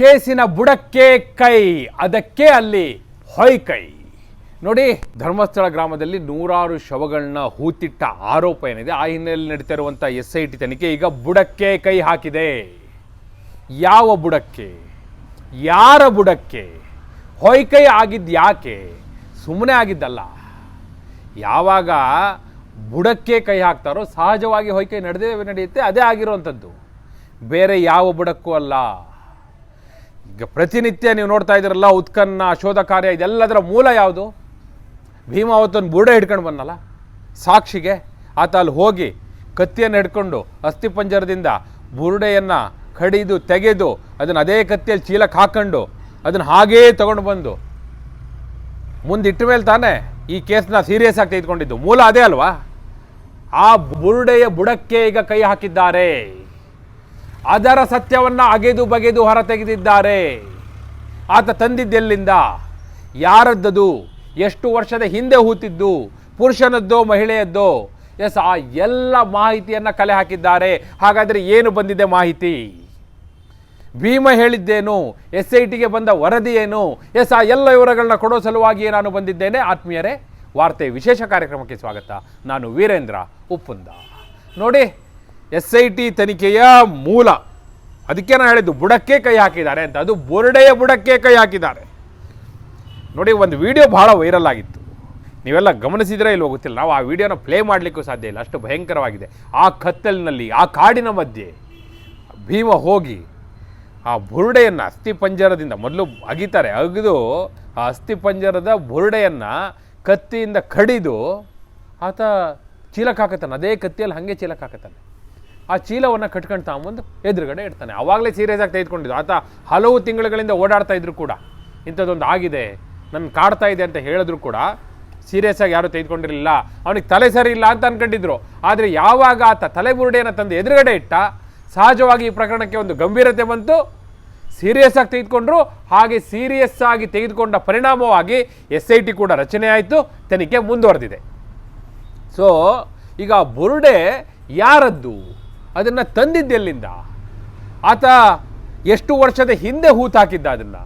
ಕೇಸಿನ ಬುಡಕ್ಕೆ ಕೈ, ಅದಕ್ಕೆ ಅಲ್ಲಿ ಹೊಯ್ ಕೈ. ನೋಡಿ, ಧರ್ಮಸ್ಥಳ ಗ್ರಾಮದಲ್ಲಿ ನೂರಾರು ಶವಗಳನ್ನ ಹೂತಿಟ್ಟ ಆರೋಪ ಏನಿದೆ, ಆ ಹಿನ್ನೆಲೆಯಲ್ಲಿ ನಡೀತಾ ಇರುವಂಥ ಎಸ್ ಐ ಟಿ ತನಿಖೆ ಈಗ ಬುಡಕ್ಕೆ ಕೈ ಹಾಕಿದೆ. ಯಾವ ಬುಡಕ್ಕೆ? ಯಾರ ಬುಡಕ್ಕೆ? ಹೊಯ್ಕೈ ಆಗಿದ್ದು ಯಾಕೆ? ಸುಮ್ಮನೆ ಆಗಿದ್ದಲ್ಲ. ಯಾವಾಗ ಬುಡಕ್ಕೆ ಕೈ ಹಾಕ್ತಾರೋ, ಸಹಜವಾಗಿ ಹೊಯ್ಕೈ ನಡೆದೇ ನಡೆಯುತ್ತೆ, ಅದೇ ಆಗಿರುವಂಥದ್ದು. ಬೇರೆ ಯಾವ ಬುಡಕ್ಕೂ ಅಲ್ಲ. ಈಗ ಪ್ರತಿನಿತ್ಯ ನೀವು ನೋಡ್ತಾ ಇದ್ದೀರಲ್ಲ, ಉತ್ಕನ್ನ, ಶೋಧ ಕಾರ್ಯ, ಇದೆಲ್ಲದರ ಮೂಲ ಯಾವುದು? ಭೀಮಾವತನ ಬುರುಡೆ ಹಿಡ್ಕೊಂಡು ಬಂದಲ್ಲ ಸಾಕ್ಷಿಗೆ ಆತ ಅಲ್ಲಿ ಹೋಗಿ ಕತ್ತಿಯನ್ನು ಹಿಡ್ಕೊಂಡು ಅಸ್ಥಿಪಂಜರದಿಂದ ಬುರುಡೆಯನ್ನು ಕಡಿದು ತೆಗೆದು ಅದನ್ನು ಅದೇ ಕತ್ತಿಯಲ್ಲಿ ಚೀಲಕ್ಕೆ ಹಾಕ್ಕೊಂಡು ಅದನ್ನು ಹಾಗೇ ತೊಗೊಂಡು ಬಂದು ಮುಂದಿಟ್ಟ ಮೇಲೆ ತಾನೇ ಈ ಕೇಸ್ನ ಸೀರಿಯಸ್ ಆಗಿ ತೆಗೆದುಕೊಂಡಿದ್ದು. ಮೂಲ ಅದೇ ಅಲ್ವಾ? ಆ ಬುರುಡೆಯ ಬುಡಕ್ಕೆ ಈಗ ಕೈ ಹಾಕಿದ್ದಾರೆ. ಅದರ ಸತ್ಯವನ್ನು ಅಗೆದು ಬಗೆದು ಹೊರತೆಗೆದಿದ್ದಾರೆ. ಆತ ತಂದಿದ್ದೆಲ್ಲಿಂದ ಯಾರದ್ದದು? ಎಷ್ಟು ವರ್ಷದ ಹಿಂದೆ ಹೂತಿದ್ದು? ಪುರುಷನದ್ದೋ, ಮಹಿಳೆಯದ್ದೋ? ಎಸ್, ಆ ಎಲ್ಲ ಮಾಹಿತಿಯನ್ನು ಕಲೆ ಹಾಕಿದ್ದಾರೆ. ಹಾಗಾದರೆ ಏನು ಬಂದಿದೆ ಮಾಹಿತಿ? ಭೀಮ ಹೇಳಿದ್ದೇನು? ಎಸ್ ಐ ಟಿಗೆ ಬಂದ ವರದಿ ಏನು? ಎಸ್, ಆ ಎಲ್ಲ ವಿವರಗಳನ್ನ ಕೊಡೋ ಸಲುವಾಗಿಯೇ ನಾನು ಬಂದಿದ್ದೇನೆ. ಆತ್ಮೀಯರೇ, ವಾರ್ತೆ ವಿಶೇಷ ಕಾರ್ಯಕ್ರಮಕ್ಕೆ ಸ್ವಾಗತ. ನಾನು ವೀರೇಂದ್ರ ಉಪ್ಪುಂದ. ನೋಡಿ ಎಸ್ ಐ ಟಿ ತನಿಖೆಯ ಮೂಲ. ಅದಕ್ಕೆ ನಾನು ಹೇಳಿದ್ದು ಬುಡಕ್ಕೆ ಕೈ ಹಾಕಿದ್ದಾರೆ ಅಂತ. ಅದು ಬುರುಡೆಯ ಬುಡಕ್ಕೆ ಕೈ ಹಾಕಿದ್ದಾರೆ. ನೋಡಿ, ಒಂದು ವಿಡಿಯೋ ಭಾಳ ವೈರಲ್ ಆಗಿತ್ತು. ನೀವೆಲ್ಲ ಗಮನಿಸಿದರೆ ಇಲ್ಲಿ ಹೋಗುತ್ತಿಲ್ಲ ನಾವು ಆ ವಿಡಿಯೋನ ಪ್ಲೇ ಮಾಡಲಿಕ್ಕೂ ಸಾಧ್ಯ ಇಲ್ಲ. ಅಷ್ಟು ಭಯಂಕರವಾಗಿದೆ. ಆ ಕತ್ತಲಿನಲ್ಲಿ, ಆ ಕಾಡಿನ ಮಧ್ಯೆ ಭೀಮ ಹೋಗಿ ಆ ಬುರುಡೆಯನ್ನು ಅಸ್ಥಿಪಂಜರದಿಂದ ಮೊದಲು ಅಗಿತಾರೆ, ಅಗಿದು ಆ ಅಸ್ಥಿಪಂಜರದ ಬುರುಡೆಯನ್ನು ಕತ್ತಿಯಿಂದ ಕಡಿದು ಆತ ಚೀಲಕ್ಕೆ ಹಾಕತಾನೆ ಅದೇ ಕತ್ತಿಯಲ್ಲಿ ಹಾಗೆ ಚೀಲಕ್ಕೆ ಹಾಕತಾನೆ ಆ ಚೀಲವನ್ನು ಕಟ್ಕೊಂಡು ತಗೊಂಬಂದು ಎದುರುಗಡೆ ಇಡ್ತಾನೆ. ಆವಾಗಲೇ ಸೀರಿಯಸ್ ಆಗಿ ತೆಗೆದುಕೊಂಡಿದ್ದು. ಆತ ಹಲವು ತಿಂಗಳುಗಳಿಂದ ಓಡಾಡ್ತಾ ಇದ್ರು ಕೂಡ, ಇಂಥದ್ದೊಂದು ಆಗಿದೆ ನನ್ನ ಕಾಡ್ತಾ ಇದೆ ಅಂತ ಹೇಳಿದ್ರು ಕೂಡ ಸೀರಿಯಸ್ ಆಗಿ ಯಾರು ತೆಗೆದುಕೊಂಡಿರಲಿಲ್ಲ. ಅವನಿಗೆ ತಲೆ ಸರಿ ಇಲ್ಲ ಅಂತ ಅನ್ಕೊಂಡಿದ್ರು. ಆದರೆ ಯಾವಾಗ ಆತ ತಲೆ ಬುರುಡೆಯನ್ನು ತಂದು ಎದುರುಗಡೆ ಇಟ್ಟ, ಸಹಜವಾಗಿ ಈ ಪ್ರಕರಣಕ್ಕೆ ಒಂದು ಗಂಭೀರತೆ ಬಂತು. ಸೀರಿಯಸ್ ಆಗಿ ತೆಗೆದುಕೊಂಡ್ರು. ಹಾಗೆ ಸೀರಿಯಸ್ ಆಗಿ ತೆಗೆದುಕೊಂಡ ಪರಿಣಾಮವಾಗಿ ಎಸ್ ಐ ಟಿ ಕೂಡ ರಚನೆ ಆಯಿತು, ತನಿಖೆ ಮುಂದುವರೆದಿದೆ. ಸೊ ಈಗ ಬುರುಡೆ ಯಾರದ್ದು? ಅದನ್ನು ತಂದಿದ್ದೆಲ್ಲಿಂದ ಆತ ಎಷ್ಟು ವರ್ಷದ ಹಿಂದೆ ಹೂತಾಕಿದ್ದ ಅದನ್ನು?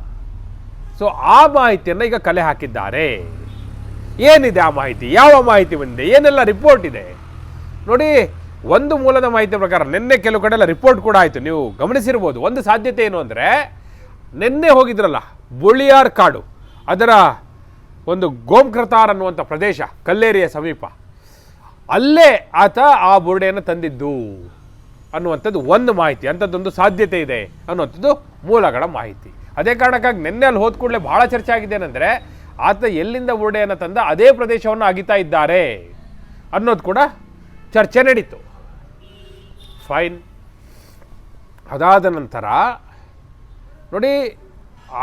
ಸೊ ಆ ಮಾಹಿತಿಯನ್ನು ಈಗ ಕಲೆ ಹಾಕಿದ್ದಾರೆ. ಏನಿದೆ ಆ ಮಾಹಿತಿ? ಯಾವ ಮಾಹಿತಿ ಬಂದಿದೆ? ಏನೆಲ್ಲ ರಿಪೋರ್ಟ್ ಇದೆ? ನೋಡಿ, ಒಂದು ಮೂಲದ ಮಾಹಿತಿ ಪ್ರಕಾರ ನಿನ್ನೆ ಕೆಲವು ಕಡೆ ಎಲ್ಲ ರಿಪೋರ್ಟ್ ಕೂಡ ಆಯಿತು. ನೀವು ಗಮನಿಸಿರ್ಬೋದು. ಒಂದು ಸಾಧ್ಯತೆ ಏನು ಅಂದರೆ, ನಿನ್ನೆ ಹೋಗಿದ್ರಲ್ಲ, ಬುಳಿಯಾರ್ ಕಾಡು, ಅದರ ಒಂದು ಗೋಮ್ಕೃತಾರ್ ಅನ್ನುವಂಥ ಪ್ರದೇಶ, ಕಲ್ಲೇರಿಯ ಸಮೀಪ. ಅಲ್ಲೇ ಆತ ಆ ಬುರುಡೆಯನ್ನು ತಂದಿದ್ದು. ಅನ್ನುವಂಥದ್ದು ಒಂದು ಮಾಹಿತಿ, ಅಂಥದ್ದೊಂದು ಸಾಧ್ಯತೆ ಇದೆ ಅನ್ನುವಂಥದ್ದು ಮೂಲಗಳ ಮಾಹಿತಿ. ಅದೇ ಕಾರಣಕ್ಕಾಗಿ ನಿನ್ನೆ ಅಲ್ಲಿ ಹೋದ ಕೂಡಲೇ ಭಾಳ ಚರ್ಚೆ ಆಗಿದೆ ಏನಂದರೆ, ಆತ ಎಲ್ಲಿಂದ ಉರುಡೆಯನ್ನು ತಂದ ಅದೇ ಪ್ರದೇಶವನ್ನು ಅಗಿತಾ ಇದ್ದಾರೆ ಅನ್ನೋದು ಕೂಡ ಚರ್ಚೆ ನಡೀತು. ಫೈನ್. ಅದಾದ ನಂತರ, ನೋಡಿ,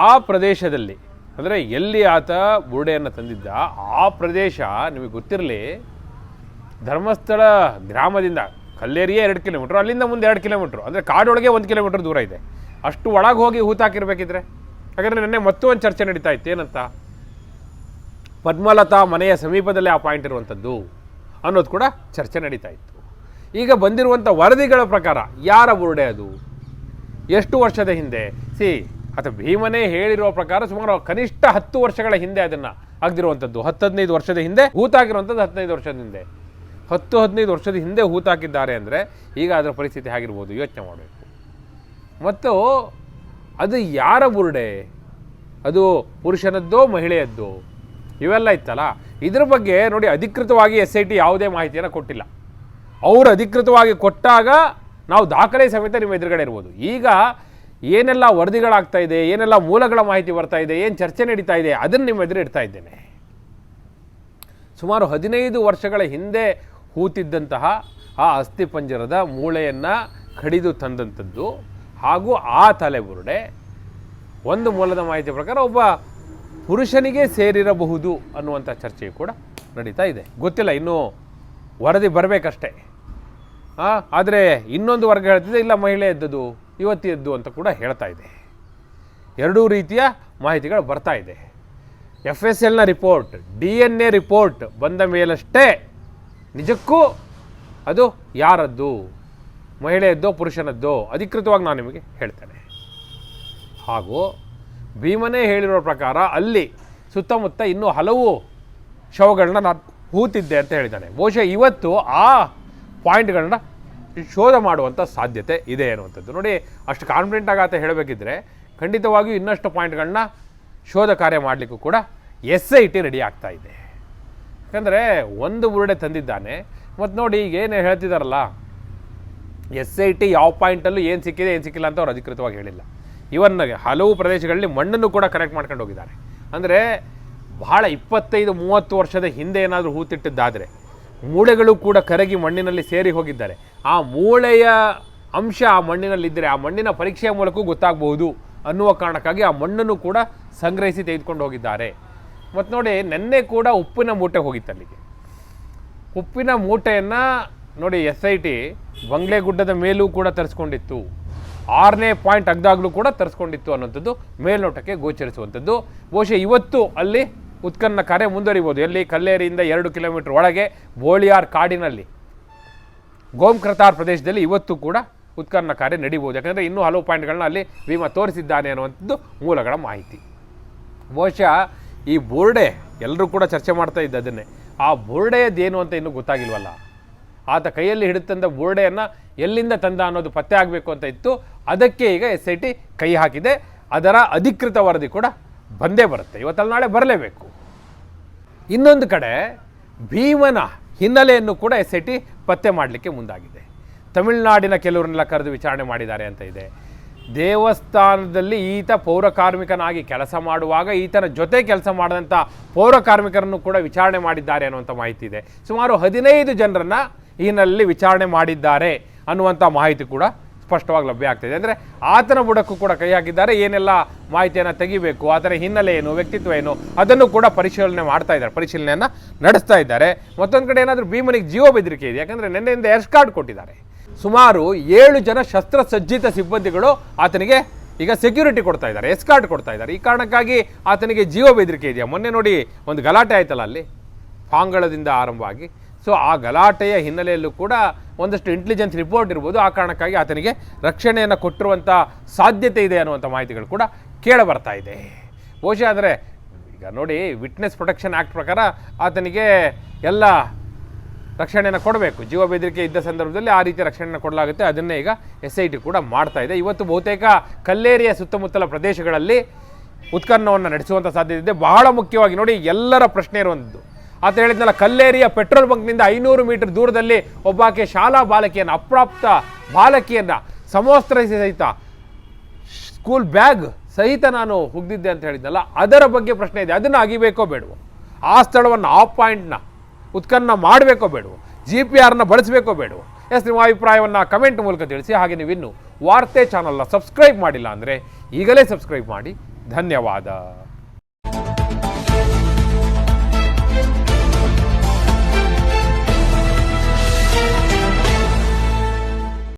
ಆ ಪ್ರದೇಶದಲ್ಲಿ, ಅಂದರೆ ಎಲ್ಲಿ ಆತ ಬುರುಡೆಯನ್ನು ತಂದಿದ್ದ, ಆ ಪ್ರದೇಶ ನಿಮಗೆ ಗೊತ್ತಿರಲಿ, ಧರ್ಮಸ್ಥಳ ಗ್ರಾಮದಿಂದ ಕಲ್ಲೇರಿಯೇ ಎರಡು ಕಿಲೋಮೀಟ್ರ್, ಅಲ್ಲಿಂದ ಮುಂದೆ ಎರಡು ಕಿಲೋಮೀಟ್ರ್. ಅಂದರೆ ಕಾಡೊಳಗೆ ಒಂದು ಕಿಲೋಮೀಟ್ರ್ ದೂರ ಇದೆ. ಅಷ್ಟು ಒಳಗೆ ಹೋಗಿ ಹೂತಾಕಿರ್ಬೇಕಿದ್ರೆ ಹಾಗಾದರೆ ನಿನ್ನೆ ಮತ್ತೊಂದು ಚರ್ಚೆ ನಡೀತಾ ಇತ್ತು, ಏನಂತ? ಪದ್ಮಲತಾ ಮನೆಯ ಸಮೀಪದಲ್ಲೇ ಆ ಪಾಯಿಂಟ್ ಇರುವಂಥದ್ದು ಅನ್ನೋದು ಕೂಡ ಚರ್ಚೆ ನಡೀತಾ ಇತ್ತು. ಈಗ ಬಂದಿರುವಂಥ ವರದಿಗಳ ಪ್ರಕಾರ ಯಾರ ಬುರುಡೆ ಅದು? ಎಷ್ಟು ವರ್ಷದ ಹಿಂದೆ? ಸಿ ಅಥವಾ ಭೀಮನೇ ಹೇಳಿರುವ ಪ್ರಕಾರ ಸುಮಾರು ಕನಿಷ್ಠ ಹತ್ತು ವರ್ಷಗಳ ಹಿಂದೆ ಅದನ್ನು ಆಗದಿರುವಂಥದ್ದು ಹತ್ತು ಹದಿನೈದು ವರ್ಷದ ಹಿಂದೆ ಹೂತಾಗಿರುವಂಥದ್ದು ಹದಿನೈದು ವರ್ಷದ ಹಿಂದೆ. ಹತ್ತು ಹದಿನೈದು ವರ್ಷದ ಹಿಂದೆ ಹೂತಾಕಿದ್ದಾರೆ ಅಂದರೆ ಈಗ ಅದರ ಪರಿಸ್ಥಿತಿ ಆಗಿರ್ಬೋದು ಯೋಚನೆ ಮಾಡಬೇಕು. ಮತ್ತು ಅದು ಯಾರ ಬುರುಡೆ? ಅದು ಪುರುಷನದ್ದೋ, ಮಹಿಳೆಯದ್ದೋ? ಇವೆಲ್ಲ ಇತ್ತಲ್ಲ? ಇದ್ರ ಬಗ್ಗೆ ನೋಡಿ ಅಧಿಕೃತವಾಗಿ ಎಸ್ ಐ ಟಿ ಯಾವುದೇ ಮಾಹಿತಿಯನ್ನು ಕೊಟ್ಟಿಲ್ಲ. ಅವರು ಅಧಿಕೃತವಾಗಿ ಕೊಟ್ಟಾಗ ನಾವು ದಾಖಲೆ ಸಮೇತ ನಿಮ್ಮ ಎದುರುಗಡೆ ಇರ್ಬೋದು. ಈಗ ಏನೆಲ್ಲ ವರದಿಗಳಾಗ್ತಾ ಇದೆ, ಏನೆಲ್ಲ ಮೂಲಗಳ ಮಾಹಿತಿ ಬರ್ತಾ ಇದೆ, ಏನು ಚರ್ಚೆ ನಡೀತಾ ಇದೆ, ಅದನ್ನು ನಿಮ್ಮ ಎದುರು ಇಡ್ತಾ ಇದ್ದೇನೆ. ಸುಮಾರು ಹದಿನೈದು ವರ್ಷಗಳ ಹಿಂದೆ ಹೂತಿದ್ದಂತಹ ಆ ಅಸ್ಥಿಪಂಜರದ ಮೂಳೆಯನ್ನು ಕಡಿದು ತಂದಂಥದ್ದು ಹಾಗೂ ಆ ತಲೆಬುರುಡೆ. ಒಂದು ಮೂಲದ ಮಾಹಿತಿ ಪ್ರಕಾರ ಒಬ್ಬ ಪುರುಷನಿಗೆ ಸೇರಿರಬಹುದು ಅನ್ನುವಂಥ ಚರ್ಚೆಯು ಕೂಡ ನಡೀತಾ ಇದೆ. ಗೊತ್ತಿಲ್ಲ, ಇನ್ನೂ ವರದಿ ಬರಬೇಕಷ್ಟೇ. ಆದರೆ ಇನ್ನೊಂದು ವರ್ಗ ಹೇಳ್ತಿದೆ, ಇಲ್ಲ ಮಹಿಳೆ ಎದ್ದದು ಯುವತಿ ಎದ್ದು ಅಂತ ಕೂಡ ಹೇಳ್ತಾ ಇದೆ. ಎರಡೂ ರೀತಿಯ ಮಾಹಿತಿಗಳು ಬರ್ತಾ ಇದೆ. F S ಎಲ್ನ report D N A report ಬಂದ ಮೇಲಷ್ಟೇ ನಿಜಕ್ಕೂ ಅದು ಯಾರದ್ದು? ಮಹಿಳೆಯದ್ದೋ, ಪುರುಷನದ್ದೋ? ಅಧಿಕೃತವಾಗಿ ನಾನು ನಿಮಗೆ ಹೇಳ್ತೇನೆ. ಹಾಗೂ ಭೀಮನೇ ಹೇಳಿರೋ ಪ್ರಕಾರ ಅಲ್ಲಿ ಸುತ್ತಮುತ್ತ ಇನ್ನೂ ಹಲವು ಶವಗಳನ್ನ ನಾನು ಹೂತಿದ್ದೆ ಅಂತ ಹೇಳಿದ್ದಾನೆ. ಬಹುಶಃ ಇವತ್ತು ಆ ಪಾಯಿಂಟ್ಗಳನ್ನ ಶೋಧ ಮಾಡುವಂಥ ಸಾಧ್ಯತೆ ಇದೆ ಅನ್ನುವಂಥದ್ದು ನೋಡಿ, ಅಷ್ಟು ಕಾನ್ಫಿಡೆಂಟ್ ಆಗಾತ ಹೇಳಬೇಕಿದ್ರೆ ಖಂಡಿತವಾಗಿಯೂ ಇನ್ನಷ್ಟು ಪಾಯಿಂಟ್ಗಳನ್ನ ಶೋಧ ಕಾರ್ಯ ಮಾಡಲಿಕ್ಕೂ ಕೂಡ ಎಸ್ ಐ ಟಿ ರೆಡಿ ಆಗ್ತಾ ಇದೆ. ಯಾಕಂದರೆ ಒಂದು ಬುರುಡೆ ತಂದಿದ್ದಾನೆ. ಮತ್ತು ನೋಡಿ ಈಗ ಏನು ಹೇಳ್ತಿದ್ದಾರಲ್ಲ ಎಸ್ ಐ ಟಿ ಯಾವ ಪಾಯಿಂಟಲ್ಲೂ ಏನು ಸಿಕ್ಕಿದೆ, ಏನು ಸಿಕ್ಕಿಲ್ಲ ಅಂತ ಅವ್ರು ಅಧಿಕೃತವಾಗಿ ಹೇಳಿಲ್ಲ. ಇವನ್ ಹಲವು ಪ್ರದೇಶಗಳಲ್ಲಿ ಮಣ್ಣನ್ನು ಕೂಡ ಕರೆಕ್ಟ್ ಮಾಡ್ಕೊಂಡು ಹೋಗಿದ್ದಾರೆ. ಅಂದರೆ ಬಹಳ ಇಪ್ಪತ್ತೈದು, ಮೂವತ್ತು ವರ್ಷದ ಹಿಂದೆ ಏನಾದರೂ ಹೂತಿಟ್ಟಿದ್ದಾದರೆ, ಮೂಳೆಗಳು ಕೂಡ ಕರಗಿ ಮಣ್ಣಿನಲ್ಲಿ ಸೇರಿ ಹೋಗಿದ್ದಾರೆ. ಆ ಮೂಳೆಯ ಅಂಶ ಆ ಮಣ್ಣಿನಲ್ಲಿದ್ದರೆ ಆ ಮಣ್ಣಿನ ಪರೀಕ್ಷೆಯ ಮೂಲಕ ಗೊತ್ತಾಗಬಹುದು ಅನ್ನುವ ಕಾರಣಕ್ಕಾಗಿ ಆ ಮಣ್ಣನ್ನು ಕೂಡ ಸಂಗ್ರಹಿಸಿ ತೆಗೆದುಕೊಂಡು ಹೋಗಿದ್ದಾರೆ. ಮತ್ತು ನೋಡಿ ನೆನ್ನೆ ಕೂಡ ಉಪ್ಪಿನ ಮೂಟೆ ಹೋಗಿತ್ತು ಅಲ್ಲಿಗೆ. ಉಪ್ಪಿನ ಮೂಟೆಯನ್ನು ನೋಡಿ ಎಸ್ ಐ ಟಿ ಬಂಗ್ಲೆಗುಡ್ಡದ ಮೇಲೂ ಕೂಡ ತರಿಸ್ಕೊಂಡಿತ್ತು. ಆರನೇ ಪಾಯಿಂಟ್ ಅಗ್ದಾಗಲೂ ಕೂಡ ತರಿಸ್ಕೊಂಡಿತ್ತು ಅನ್ನೋಂಥದ್ದು ಮೇಲ್ನೋಟಕ್ಕೆ ಗೋಚರಿಸುವಂಥದ್ದು. ಬಹುಶಃ ಇವತ್ತು ಅಲ್ಲಿ ಉತ್ಖನನ ಕಾರ್ಯ ಮುಂದುವರಿಬೋದು. ಎಲ್ಲಿ? ಕಲ್ಲೇರಿಯಿಂದ ಎರಡು ಕಿಲೋಮೀಟರ್ ಒಳಗೆ ಬೋಳಿಯಾರ್ ಕಾಡಿನಲ್ಲಿ. ಗೋಮ್ಕ್ರತಾರ್ ಪ್ರದೇಶದಲ್ಲಿ ಇವತ್ತು ಕೂಡ ಉತ್ಖನನ ಕಾರ್ಯ ನಡೀಬೋದು. ಯಾಕಂದರೆ ಇನ್ನೂ ಹಲವು ಪಾಯಿಂಟ್ಗಳನ್ನ ಅಲ್ಲಿ ಭೀಮ ತೋರಿಸಿದ್ದಾನೆ ಅನ್ನುವಂಥದ್ದು ಮೂಲಗಳ ಮಾಹಿತಿ. ಬಹುಶಃ ಈ ಬೋರ್ಡೆ ಎಲ್ಲರೂ ಕೂಡ ಚರ್ಚೆ ಮಾಡ್ತಾ ಇದ್ದ ಅದನ್ನೇ. ಆ ಬೋರ್ಡೆಯದ್ದೇನು ಅಂತ ಇನ್ನೂ ಗೊತ್ತಾಗಿಲ್ವಲ್ಲ? ಆತ ಕೈಯಲ್ಲಿ ಹಿಡಿತಂದ ಬೋರ್ಡೆಯನ್ನು ಎಲ್ಲಿಂದ ತಂದ ಅನ್ನೋದು ಪತ್ತೆ ಆಗಬೇಕು ಅಂತ ಇತ್ತು. ಅದಕ್ಕೆ ಈಗ ಎಸ್ ಐ ಟಿ ಕೈ ಹಾಕಿದೆ. ಅದರ ಅಧಿಕೃತ ವರದಿ ಕೂಡ ಬಂದೇ ಬರುತ್ತೆ. ಇವತ್ತಲ್ಲಿ ನಾಳೆ ಬರಲೇಬೇಕು. ಇನ್ನೊಂದು ಕಡೆ ಭೀಮನ ಹಿನ್ನೆಲೆಯನ್ನು ಕೂಡ ಎಸ್ ಐ ಟಿ ಪತ್ತೆ ಮಾಡಲಿಕ್ಕೆ ಮುಂದಾಗಿದೆ. ತಮಿಳುನಾಡಿನ ಕೆಲವರನ್ನೆಲ್ಲ ಕರೆದು ವಿಚಾರಣೆ ಮಾಡಿದ್ದಾರೆ ಅಂತ ಇದೆ. ದೇವಸ್ಥಾನದಲ್ಲಿ ಈತ ಪೌರ ಕಾರ್ಮಿಕನಾಗಿ ಕೆಲಸ ಮಾಡುವಾಗ ಈತನ ಜೊತೆ ಕೆಲಸ ಮಾಡಿದಂಥ ಪೌರ ಕಾರ್ಮಿಕರನ್ನು ಕೂಡ ವಿಚಾರಣೆ ಮಾಡಿದ್ದಾರೆ ಅನ್ನುವಂಥ ಮಾಹಿತಿ ಇದೆ. ಸುಮಾರು ಹದಿನೈದು ಜನರನ್ನು ಈ ಹಿನ್ನೆಲೆಯಲ್ಲಿ ವಿಚಾರಣೆ ಮಾಡಿದ್ದಾರೆ ಅನ್ನುವಂಥ ಮಾಹಿತಿ ಕೂಡ ಸ್ಪಷ್ಟವಾಗಿ ಲಭ್ಯ ಆಗ್ತಿದೆ ಅಂದರೆ ಆತನ ಬುಡಕ್ಕೂ ಕೂಡ ಕೈ ಹಾಕಿದ್ದಾರೆ. ಏನೆಲ್ಲ ಮಾಹಿತಿಯನ್ನು ತೆಗಿಬೇಕು, ಆತನ ಹಿನ್ನೆಲೆ ಏನು, ವ್ಯಕ್ತಿತ್ವ ಏನು, ಅದನ್ನು ಕೂಡ ಪರಿಶೀಲನೆ ಮಾಡ್ತಾ ಇದ್ದಾರೆ, ಪರಿಶೀಲನೆಯನ್ನು ನಡೆಸ್ತಾ ಇದ್ದಾರೆ. ಮತ್ತೊಂದು ಕಡೆ ಏನಾದರೂ ಭೀಮನಿಗೆ ಜೀವ ಬೆದರಿಕೆ ಇದೆ. ಯಾಕಂದರೆ ನಿನ್ನೆಯಿಂದ ಎರ್ಸ್ ಕಾರ್ಡ್ ಕೊಟ್ಟಿದ್ದಾರೆ. ಸುಮಾರು ಏಳು ಜನ ಶಸ್ತ್ರಸಜ್ಜಿತ ಸಿಬ್ಬಂದಿಗಳು ಆತನಿಗೆ ಈಗ ಸೆಕ್ಯೂರಿಟಿ ಕೊಡ್ತಾ ಇದ್ದಾರೆ ಎಸ್ಕಾರ್ಟ್ ಕೊಡ್ತಾ ಇದ್ದಾರೆ. ಈ ಕಾರಣಕ್ಕಾಗಿ ಆತನಿಗೆ ಜೀವ ಬೆದರಿಕೆ ಇದೆಯಾ? ಮೊನ್ನೆ ನೋಡಿ ಒಂದು ಗಲಾಟೆ ಆಯ್ತಲ್ಲ ಅಲ್ಲಿ, ಪಾಂಗಳದಿಂದ ಆರಂಭವಾಗಿ. ಸೊ ಆ ಗಲಾಟೆಯ ಹಿನ್ನೆಲೆಯಲ್ಲೂ ಕೂಡ ಒಂದಷ್ಟು ಇಂಟೆಲಿಜೆನ್ಸ್ ರಿಪೋರ್ಟ್ ಇರ್ಬೋದು. ಆ ಕಾರಣಕ್ಕಾಗಿ ಆತನಿಗೆ ರಕ್ಷಣೆಯನ್ನು ಕೊಟ್ಟಿರುವಂಥ ಸಾಧ್ಯತೆ ಇದೆ ಅನ್ನುವಂಥ ಮಾಹಿತಿಗಳು ಕೂಡ ಕೇಳ ಬರ್ತಾ ಇದೆ. ಬಹುಶಃ ಅಂದರೆ, ಈಗ ನೋಡಿ ವಿಟ್ನೆಸ್ ಪ್ರೊಟೆಕ್ಷನ್ ಆ್ಯಕ್ಟ್ ಪ್ರಕಾರ ಆತನಿಗೆ ಎಲ್ಲ ರಕ್ಷಣೆಯನ್ನು ಕೊಡಬೇಕು. ಜೀವ ಬೆದರಿಕೆ ಇದ್ದ ಸಂದರ್ಭದಲ್ಲಿ ಆ ರೀತಿ ರಕ್ಷಣೆಯನ್ನು ಕೊಡಲಾಗುತ್ತೆ. ಅದನ್ನೇ ಈಗ ಎಸ್ ಐ ಟಿ ಕೂಡ ಮಾಡ್ತಾ ಇದೆ. ಇವತ್ತು ಬಹುತೇಕ ಕಲ್ಲೇರಿಯ ಸುತ್ತಮುತ್ತಲ ಪ್ರದೇಶಗಳಲ್ಲಿ ಉತ್ಖನನವನ್ನು ನಡೆಸುವಂಥ ಸಾಧ್ಯತೆ ಇದೆ. ಬಹಳ ಮುಖ್ಯವಾಗಿ ನೋಡಿ, ಎಲ್ಲರ ಪ್ರಶ್ನೆ ಇರುವಂಥದ್ದು ಆತ ಹೇಳಿದ್ನಲ್ಲ, ಕಲ್ಲೇರಿಯ ಪೆಟ್ರೋಲ್ ಬಂಕ್ನಿಂದ ಐನೂರು ಮೀಟರ್ ದೂರದಲ್ಲಿ ಒಬ್ಬಾಕೆ ಶಾಲಾ ಬಾಲಕಿಯನ್ನು, ಅಪ್ರಾಪ್ತ ಬಾಲಕಿಯನ್ನು ಸಮವಸ್ತ್ರ ಸಹಿತ ಸ್ಕೂಲ್ ಬ್ಯಾಗ್ ಸಹಿತ ನಾನು ಹುಗ್ದಿದ್ದೆ ಅಂತ ಹೇಳಿದ್ನಲ್ಲ, ಅದರ ಬಗ್ಗೆ ಪ್ರಶ್ನೆ ಇದೆ. ಅದನ್ನು ಅಗಿಬೇಕೋ ಬೇಡವೋ? ಆ ಸ್ಥಳವನ್ನು, ಆ ಪಾಯಿಂಟ್ನ ಉತ್ಖನನ ಮಾಡಬೇಕೋ ಬೇಡವೋ ಜಿ ಪಿ ಆರ್ನ ಬಳಸಬೇಕೋ ಬೇಡವೋ ಎಸ್ ನಿಮ್ಮ ಅಭಿಪ್ರಾಯವನ್ನು ಕಮೆಂಟ್ ಮೂಲಕ ತಿಳಿಸಿ. ಹಾಗೆ ನೀವಿನ್ನು ವಾರ್ತೆ ಚಾನಲ್ನ ಸಬ್ಸ್ಕ್ರೈಬ್ ಮಾಡಿಲ್ಲ ಅಂದರೆ ಈಗಲೇ ಸಬ್ಸ್ಕ್ರೈಬ್ ಮಾಡಿ. ಧನ್ಯವಾದ.